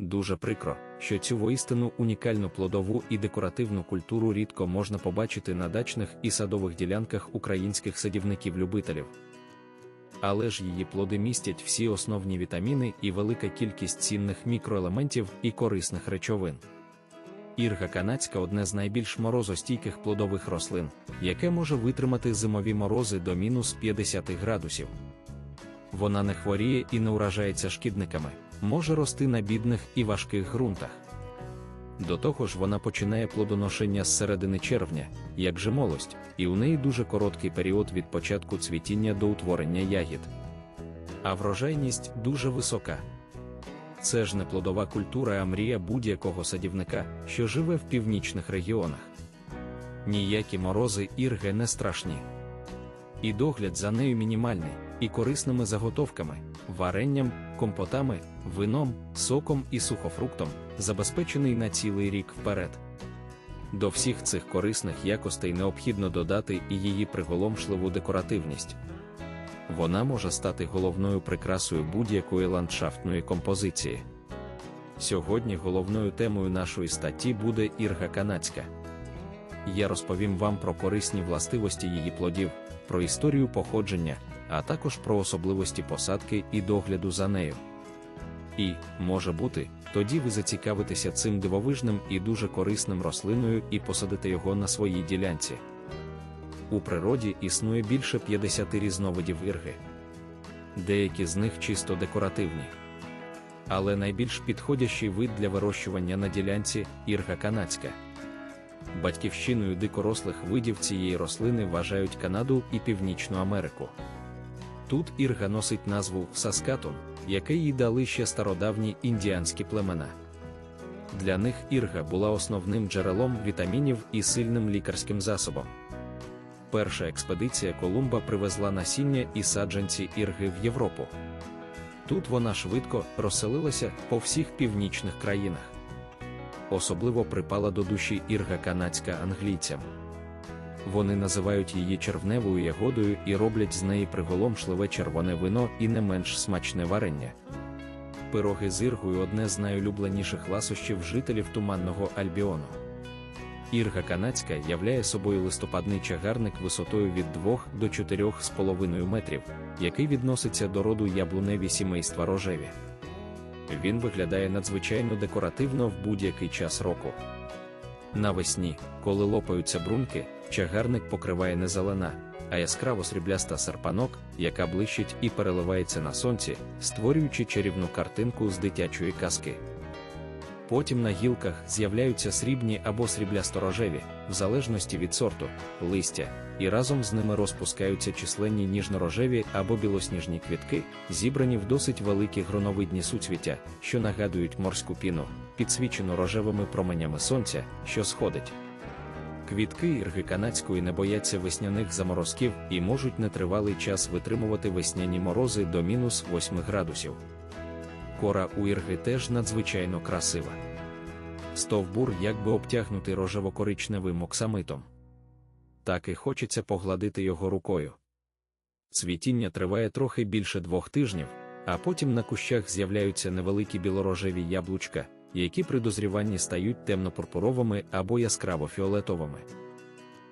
Дуже прикро, що цю воістину унікальну плодову і декоративну культуру рідко можна побачити на дачних і садових ділянках українських садівників-любителів. Але ж її плоди містять всі основні вітаміни і велика кількість цінних мікроелементів і корисних речовин. Ірга канадська одне з найбільш морозостійких плодових рослин, яке може витримати зимові морози до мінус 50 градусів. Вона не хворіє і не уражається шкідниками, може рости на бідних і важких ґрунтах. До того ж, вона починає плодоношення з середини червня, як же молость, і у неї дуже короткий період від початку цвітіння до утворення ягід. А врожайність дуже висока. Це ж не плодова культура, а мрія будь-якого садівника, що живе в північних регіонах. Ніякі морози ірги не страшні. І догляд за нею мінімальний, і корисними заготовками, варенням, компотами, вином, соком і сухофруктом, забезпечений на цілий рік вперед. До всіх цих корисних якостей необхідно додати і її приголомшливу декоративність. Вона може стати головною прикрасою будь-якої ландшафтної композиції. Сьогодні головною темою нашої статті буде ірга канадська. Я розповім вам про корисні властивості її плодів, про історію походження, а також про особливості посадки і догляду за нею. І, може бути, тоді ви зацікавитеся цим дивовижним і дуже корисним рослиною і посадите його на своїй ділянці. У природі існує більше 50 різновидів ірги. Деякі з них чисто декоративні. Але найбільш підходящий вид для вирощування на ділянці ірга канадська. Батьківщиною дикорослих видів цієї рослини вважають Канаду і Північну Америку. Тут ірга носить назву Саскатун, яке їй дали ще стародавні індіанські племена. Для них ірга була основним джерелом вітамінів і сильним лікарським засобом. Перша експедиція Колумба привезла насіння і саджанці ірги в Європу. Тут вона швидко розселилася по всіх північних країнах. Особливо припала до душі ірга канадська англійцям. Вони називають її червневою ягодою і роблять з неї приголомшливе червоне вино і не менш смачне варення. Пироги з іргою одне з найулюбленіших ласощів жителів туманного альбіону. Ірга канадська являє собою листопадний чагарник висотою від 2 до 4,5 метрів, який відноситься до роду яблуневі сімейства рожеві. Він виглядає надзвичайно декоративно в будь-який час року. Навесні, коли лопаються брунки, чагарник покриває не зелена, а яскраво срібляста серпанок, яка блищить і переливається на сонці, створюючи чарівну картинку з дитячої казки. Потім на гілках з'являються срібні або сріблясторожеві, в залежності від сорту, листя, і разом з ними розпускаються численні ніжнорожеві або білосніжні квітки, зібрані в досить великі гроновидні суцвіття, що нагадують морську піну, підсвічену рожевими променями сонця, що сходить. Квітки ірги канадської не бояться весняних заморозків і можуть нетривалий час витримувати весняні морози до мінус 8 градусів. Кора у ірги теж надзвичайно красива. Стовбур якби обтягнутий рожево-коричневим оксамитом. Так і хочеться погладити його рукою. Цвітіння триває трохи більше двох тижнів, а потім на кущах з'являються невеликі білорожеві яблучка, які при дозріванні стають темно-пурпуровими або яскраво-фіолетовими.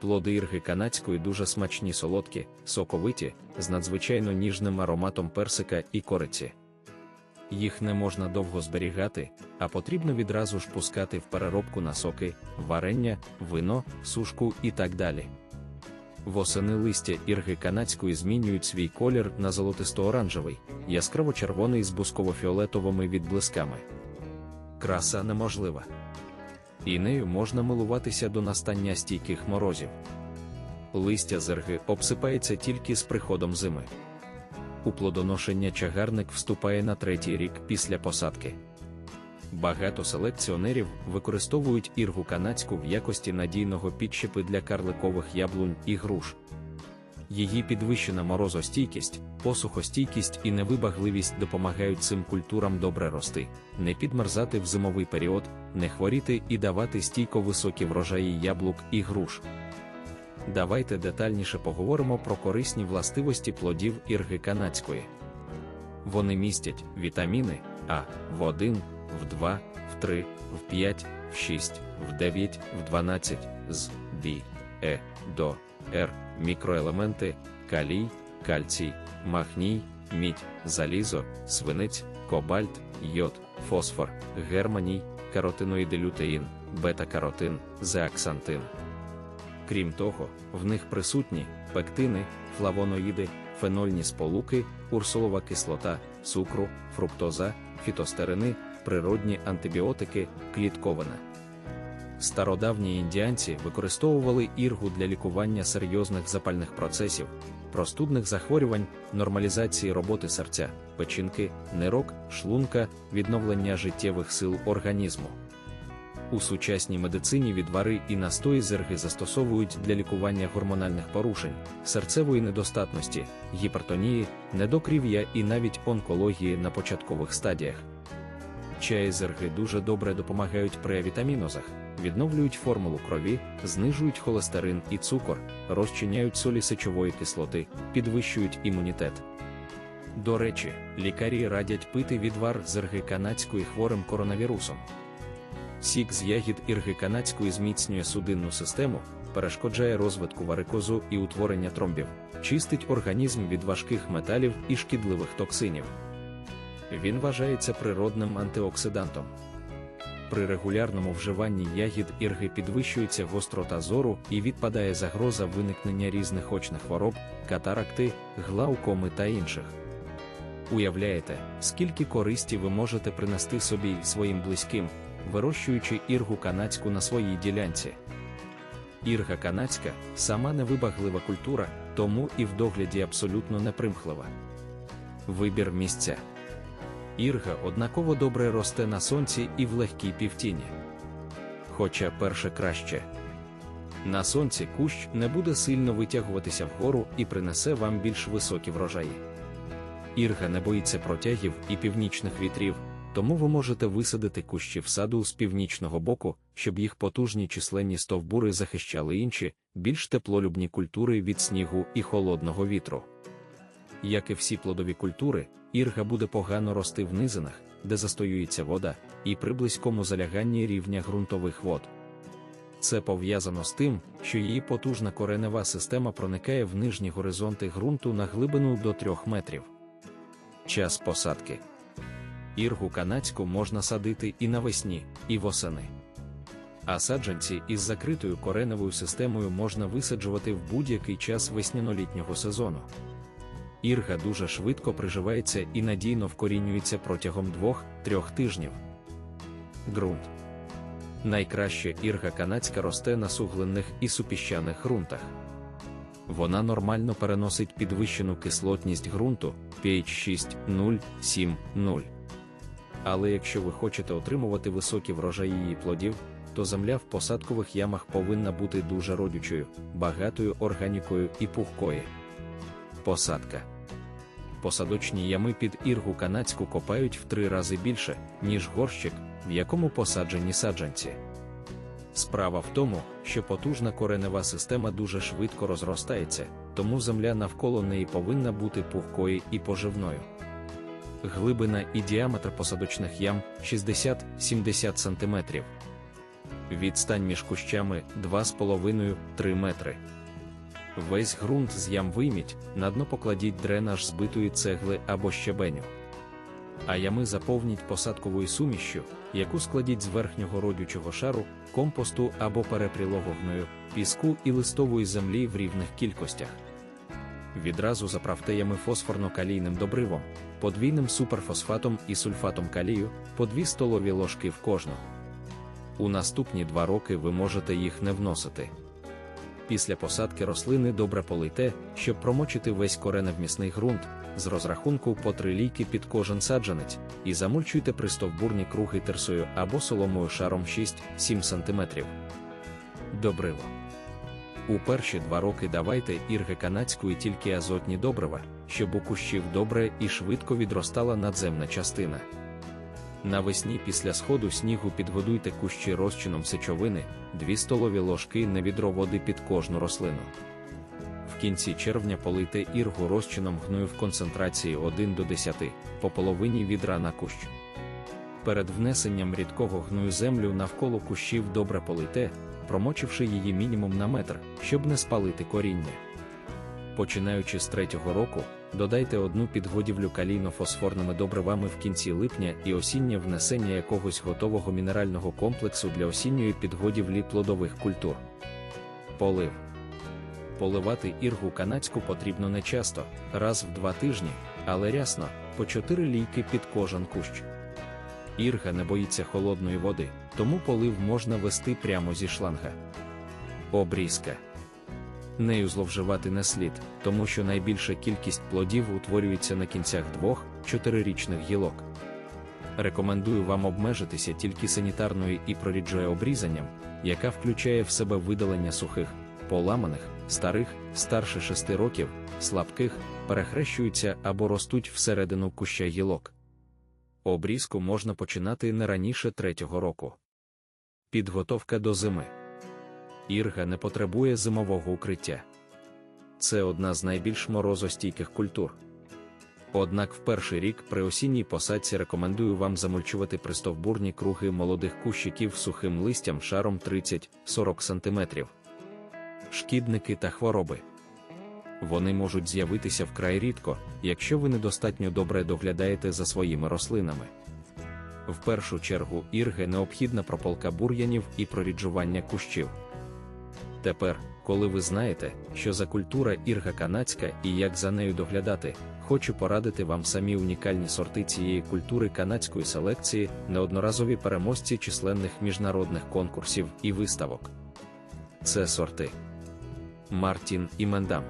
Плоди ірги канадської дуже смачні солодкі, соковиті, з надзвичайно ніжним ароматом персика і кориці. Їх не можна довго зберігати, а потрібно відразу ж пускати в переробку на соки, варення, вино, сушку і так далі. Восени листя ірги канадської змінюють свій колір на золотисто-оранжевий, яскраво-червоний з бусково-фіолетовими відблисками. Краса неможлива. І нею можна милуватися до настання стійких морозів. Листя зерги обсипається тільки з приходом зими. У плодоношення чагарник вступає на третій рік після посадки. Багато селекціонерів використовують іргу канадську в якості надійного підщепи для карликових яблунь і груш. Її підвищена морозостійкість, посухостійкість і невибагливість допомагають цим культурам добре рости, не підмерзати в зимовий період, не хворіти і давати стійко високі врожаї яблук і груш. Давайте детальніше поговоримо про корисні властивості плодів ірги канадської. Вони містять вітаміни А, В1, в 2, в 3, в 5, в 6, в 9, в 12, з, Б, Е, до, Р, мікроелементи, калій, кальцій, магній, мідь, залізо, свинець, кобальт, йод, фосфор, германій, каротиноїди лютеїн, бета-каротин, зеаксантин. Крім того, в них присутні пектини, флавоноїди, фенольні сполуки, урсолова кислота, цукру, фруктоза, фітостерини, природні антибіотики, клітковина. Стародавні індіанці використовували іргу для лікування серйозних запальних процесів, простудних захворювань, нормалізації роботи серця, печінки, нирок, шлунка, відновлення життєвих сил організму. У сучасній медицині відвари і настої зерги застосовують для лікування гормональних порушень, серцевої недостатності, гіпертонії, недокрів'я і навіть онкології на початкових стадіях. Чаї зерги дуже добре допомагають при авітамінозах, відновлюють формулу крові, знижують холестерин і цукор, розчиняють солі сечової кислоти, підвищують імунітет. До речі, лікарі радять пити відвар зерги канадської хворим коронавірусом. Сік з ягід ірги канадської зміцнює судинну систему, перешкоджає розвитку варикозу і утворення тромбів, чистить організм від важких металів і шкідливих токсинів. Він вважається природним антиоксидантом. При регулярному вживанні ягід ірги підвищується гострота зору і відпадає загроза виникнення різних очних хвороб, катаракти, глаукоми та інших. Уявляєте, скільки користі ви можете принести собі й своїм близьким, вирощуючи іргу канадську на своїй ділянці. Ірга канадська сама невибаглива культура, тому і в догляді абсолютно непримхлива. Вибір місця. Ірга однаково добре росте на сонці і в легкій півтіні. Хоча перше краще. На сонці кущ не буде сильно витягуватися вгору і принесе вам більш високі врожаї. Ірга не боїться протягів і північних вітрів, тому ви можете висадити кущі в саду з північного боку, щоб їх потужні численні стовбури захищали інші, більш теплолюбні культури від снігу і холодного вітру. Як і всі плодові культури, ірга буде погано рости в низинах, де застоюється вода, і при близькому заляганні рівня ґрунтових вод. Це пов'язано з тим, що її потужна коренева система проникає в нижні горизонти ґрунту на глибину до 3 метрів. Час посадки. Іргу канадську можна садити і навесні, і восени. А саджанці із закритою кореневою системою можна висаджувати в будь-який час весняно-літнього сезону. Ірга дуже швидко приживається і надійно вкорінюється протягом 2-3 тижнів. Ґрунт найкраще ірга канадська росте на суглинних і супіщаних ґрунтах. Вона нормально переносить підвищену кислотність ґрунту pH 6, 0, 7, 0. Але якщо ви хочете отримувати високі врожаї її плодів, то земля в посадкових ямах повинна бути дуже родючою, багатою органікою і пухкою. Посадка. Посадочні ями під іргу канадську копають в три рази більше, ніж горщик, в якому посаджені саджанці. Справа в тому, що потужна коренева система дуже швидко розростається, тому земля навколо неї повинна бути пухкою і поживною. Глибина і діаметр посадочних ям 60-70 см. Відстань між кущами 2,5-3 метри. Весь ґрунт з ям вийміть, на дно покладіть дренаж збитої цегли або щебеню. А ями заповніть посадковою сумішшю, яку складіть з верхнього родючого шару, компосту або перепрілого гною, піску і листової землі в рівних кількостях. Відразу заправте ями фосфорно-калійним добривом, подвійним суперфосфатом і сульфатом калію, по 2 столові ложки в кожну. У наступні два роки ви можете їх не вносити. Після посадки рослини добре полийте, щоб промочити весь кореневмісний ґрунт, з розрахунку по три лійки під кожен саджанець, і замульчуйте пристовбурні круги терсою або соломою шаром 6-7 см. Добриво. У перші два роки давайте ірги канадської тільки азотні добрива, щоб у кущів добре і швидко відростала надземна частина. Навесні після сходу снігу підгодуйте кущі розчином сечовини, 2 столові ложки на відро води під кожну рослину. В кінці червня полийте іргу розчином гною в концентрації 1 до 10, по половині відра на кущ. Перед внесенням рідкого гную землю навколо кущів добре полийте, промочивши її мінімум на метр, щоб не спалити коріння. Починаючи з третього року, додайте одну підгодівлю калійно-фосфорними добривами в кінці липня і осіннє внесення якогось готового мінерального комплексу для осінньої підгодівлі плодових культур. Полив. Поливати іргу канадську потрібно не часто, раз в два тижні, але рясно, по 4 лійки під кожен кущ. Ірга не боїться холодної води, тому полив можна вести прямо зі шланга. Обрізка. Нею зловживати не слід, тому що найбільша кількість плодів утворюється на кінцях двох 4-річних гілок. Рекомендую вам обмежитися тільки санітарною і проріджою обрізанням, яка включає в себе видалення сухих, поламаних, старих, старше 6 років, слабких, перехрещуються або ростуть всередину куща гілок. Обрізку можна починати не раніше третього року. Підготовка до зими. Ірга не потребує зимового укриття. Це одна з найбільш морозостійких культур. Однак в перший рік при осінній посадці рекомендую вам замульчувати пристовбурні круги молодих кущиків сухим листям шаром 30-40 см. Шкідники та хвороби. Вони можуть з'явитися вкрай рідко, якщо ви недостатньо добре доглядаєте за своїми рослинами. В першу чергу ірге необхідна прополка бур'янів і проріджування кущів. Тепер, коли ви знаєте, що за культура ірга канадська і як за нею доглядати, хочу порадити вам самі унікальні сорти цієї культури канадської селекції, неодноразові переможці численних міжнародних конкурсів і виставок. Це сорти Мартін і Мендам.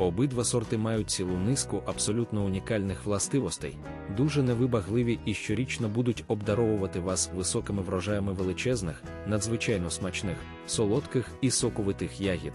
Обидва сорти мають цілу низку абсолютно унікальних властивостей, дуже невибагливі і щорічно будуть обдаровувати вас високими врожаями величезних, надзвичайно смачних, солодких і соковитих ягід.